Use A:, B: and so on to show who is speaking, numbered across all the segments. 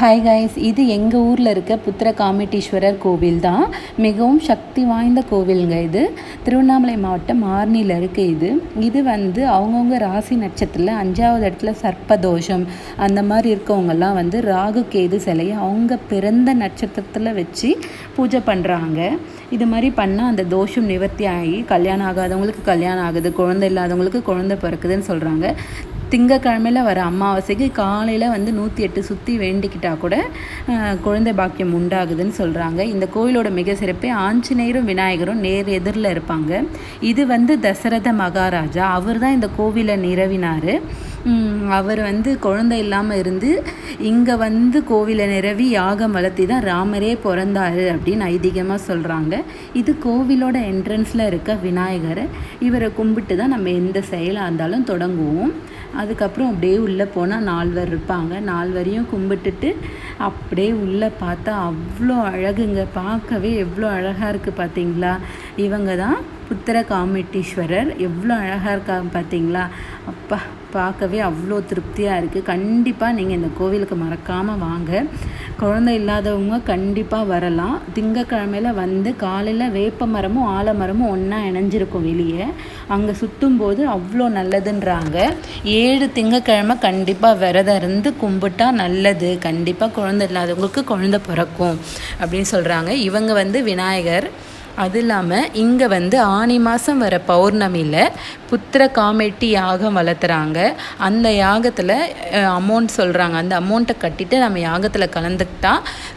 A: Hi guys இது எங்கள் ஊரில் இருக்க புத்திர காமெட்டீஸ்வரர் கோவில் தான் மிகவும் சக்தி வாய்ந்த கோவிலுங்க இது. திருவண்ணாமலை மாவட்டம் ஆர்னியில் இருக்குது இது. இது வந்து அவங்கவுங்க ராசி நட்சத்திரத்தில் அஞ்சாவது இடத்துல சர்ப்பதோஷம் அந்த மாதிரி இருக்கவங்கெல்லாம் வந்து ராகு கேது சிலையை அவங்க பிறந்த நட்சத்திரத்தில் வச்சு பூஜை பண்ணுறாங்க இது மாதிரி பண்ணால் அந்த தோஷம் நிவர்த்தி ஆகி கல்யாணம் ஆகாதவங்களுக்கு கல்யாணம் ஆகுது குழந்தை இல்லாதவங்களுக்கு குழந்தை பிறக்குதுன்னு சொல்கிறாங்க திங்கக்கிழமையில் வர அமாவாசைக்கு காலையில் வந்து நூற்றி எட்டு சுற்றி வேண்டிக்கிட்டால் கூட குழந்தை பாக்கியம் உண்டாகுதுன்னு சொல்கிறாங்க இந்த கோயிலோட மிக சிறப்பே ஆஞ்சநேயரும் விநாயகரும் நேர் எதிரில் இருப்பாங்க. இது வந்து தசரத மகாராஜா. அவர் தான் இந்த கோவிலை நிறவினார். அவர் வந்து குழந்தை இல்லாமல் இருந்து இங்கே வந்து கோவிலை நிறவி யாகம் வளர்த்தி தான் ராமரே பிறந்தார் அப்படின்னு ஐதீகமாக சொல்கிறாங்க இது கோவிலோட என்ட்ரன்ஸில் இருக்க விநாயகர். இவரை கும்பிட்டு தான் நம்ம எந்த செயலாக இருந்தாலும் தொடங்குவோம். அதுக்கப்புறம் அப்படியே உள்ளே போனால் நால்வர் இருப்பாங்க. நால்வரையும் கும்பிட்டுட்டு அப்படியே உள்ளே பார்த்தா அவ்வளோ அழகுங்க. பார்க்கவே எவ்வளோ அழகாக இருக்குது பார்த்தீங்களா? இவங்க தான் புத்திர காமெட்டீஸ்வரர். எவ்வளோ அழகாக இருக்காங்க பார்த்தீங்களா? அப்பா பார்க்கவே அவ்வளோ திருப்தியாக இருக்குது கண்டிப்பாக நீங்கள் இந்த கோவிலுக்கு மறக்காமல் வாங்க. குழந்தை இல்லாதவங்க கண்டிப்பாக வரலாம். திங்கக்கிழமையில் வந்து காலையில் வேப்ப மரமும் ஆலமரமும் ஒன்றா இணைஞ்சிருக்கும் வெளியே. அங்கே சுற்றும் போது அவ்வளோ நல்லதுன்றாங்க. ஏழு திங்கக்கிழமை கண்டிப்பாக விரதம் இருந்து கும்பிட்டா நல்லது. கண்டிப்பாக குழந்தை இல்லாதவங்களுக்கு குழந்தை பிறக்கும் அப்படின்னு சொல்கிறாங்க இவங்க வந்து விநாயகர். அது இல்லாமல் இங்கே வந்து ஆனி மாதம் வர பௌர்ணமியில் புத்திர காமெட்டி யாகம் வளர்த்துறாங்க. அந்த யாகத்தில் அமௌண்ட் சொல்கிறாங்க அந்த அமௌண்ட்டை கட்டிட்டு நம்ம யாகத்தில் கலந்துக்கிட்டா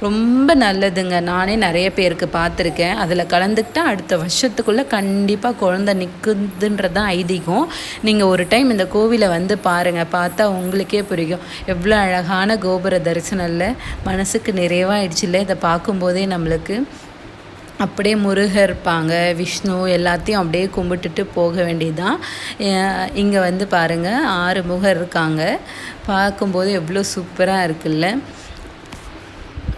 A: ரொம்ப நல்லதுங்க. நானே நிறைய பேருக்கு பார்த்துருக்கேன். அதில் கலந்துக்கிட்டால் அடுத்த வருஷத்துக்குள்ளே கண்டிப்பாக குழந்த நிற்குதுன்றது தான் ஐதீகம். நீங்கள் ஒரு டைம் இந்த கோவிலை வந்து பாருங்கள் பார்த்தா உங்களுக்கே புரியும். எவ்வளோ அழகான கோபுர தரிசனம் இல்லை? மனசுக்கு நிறைவாயிடுச்சு இல்லை? இதை பார்க்கும்போதே நம்மளுக்கு அப்படியே முருகர் இருப்பாங்க விஷ்ணு எல்லாத்தையும் அப்படியே கும்பிட்டுட்டு போக வேண்டியதுதான். இங்கே வந்து பாருங்கள் ஆறு முகர் இருக்காங்க. பார்க்கும்போது எவ்வளோ சூப்பராக இருக்குல்ல.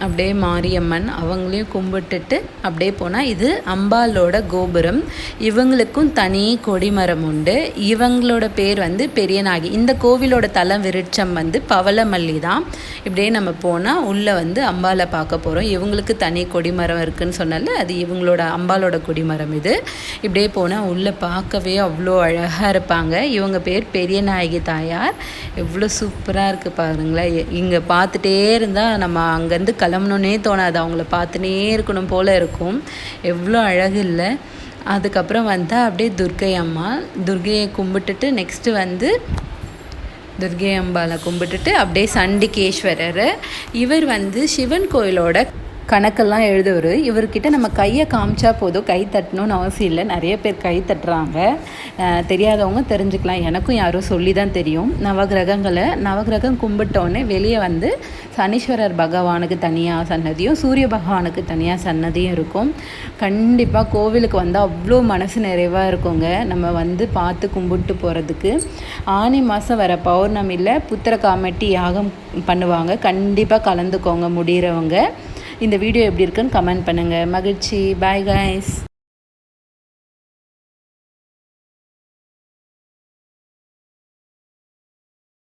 A: அப்படியே மாரியம்மன் அவங்களையும் கும்பிட்டுட்டு அப்படியே போனால் இது அம்பாலோட கோபுரம். இவங்களுக்கும் தனி கொடிமரம் உண்டு. இவங்களோட பேர் வந்து பெரியநாகி. இந்த கோவிலோட தலம் விருட்சம் வந்து பவளமல்லி தான். இப்படியே நம்ம போனால் உள்ளே வந்து அம்பாலை பார்க்க போகிறோம் இவங்களுக்கு தனி கொடிமரம் இருக்குதுன்னு சொன்னால அது இவங்களோட அம்பாலோட கொடிமரம் இது. இப்படியே போனால் உள்ளே பார்க்கவே அவ்வளோ அழகாக இருப்பாங்க. இவங்க பேர் பெரியநாயகி தாயார். எவ்வளோ சூப்பராக இருக்குது பாருங்களேன். இங்கே பார்த்துட்டே இருந்தால் நம்ம அங்கேருந்து கிளம்பணுன்னே தோணாது. அவங்கள பார்த்துனே இருக்கணும் போல் இருக்கும். எவ்வளோ அழகு இல்லை. அதுக்கப்புறம் வந்தால் அப்படியே துர்கை அம்மா. துர்கையை கும்பிட்டுட்டு நெக்ஸ்ட்டு வந்து துர்கை அம்பாவை கும்பிட்டுட்டு அப்படியே சண்டிகேஸ்வரர். இவர் வந்து சிவன் கோயிலோட கணக்கெல்லாம் எழுதுவர். இவர்கிட்ட நம்ம கையை காமிச்சா போதும். கை தட்டணும்னு அவசியம் இல்லை. நிறைய பேர் கை தட்டுறாங்க. தெரியாதவங்க தெரிஞ்சுக்கலாம். எனக்கும் யாரும் சொல்லி தான் தெரியும். நவகிரகங்களை நவகிரகம் கும்பிட்டோன்னே வெளியே வந்து சனீஸ்வரர் பகவானுக்கு தனியாக சன்னதியும் சூரிய பகவானுக்கு தனியாக சன்னதியும் இருக்கும். கண்டிப்பாக கோவிலுக்கு வந்தால் அவ்வளோ மனசு நிறைவாக இருக்குங்க. நம்ம வந்து பார்த்து கும்பிட்டு போகிறதுக்கு ஆனி மாதம் வர பௌர்ணமியில் புத்திர காமெட்டி யாகம் பண்ணுவாங்க. கண்டிப்பாக கலந்துக்கோங்க முடிகிறவங்க இந்த வீடியோ எப்படி இருக்குன்னு கமெண்ட் பண்ணுங்கள் மகிழ்ச்சி. Bye guys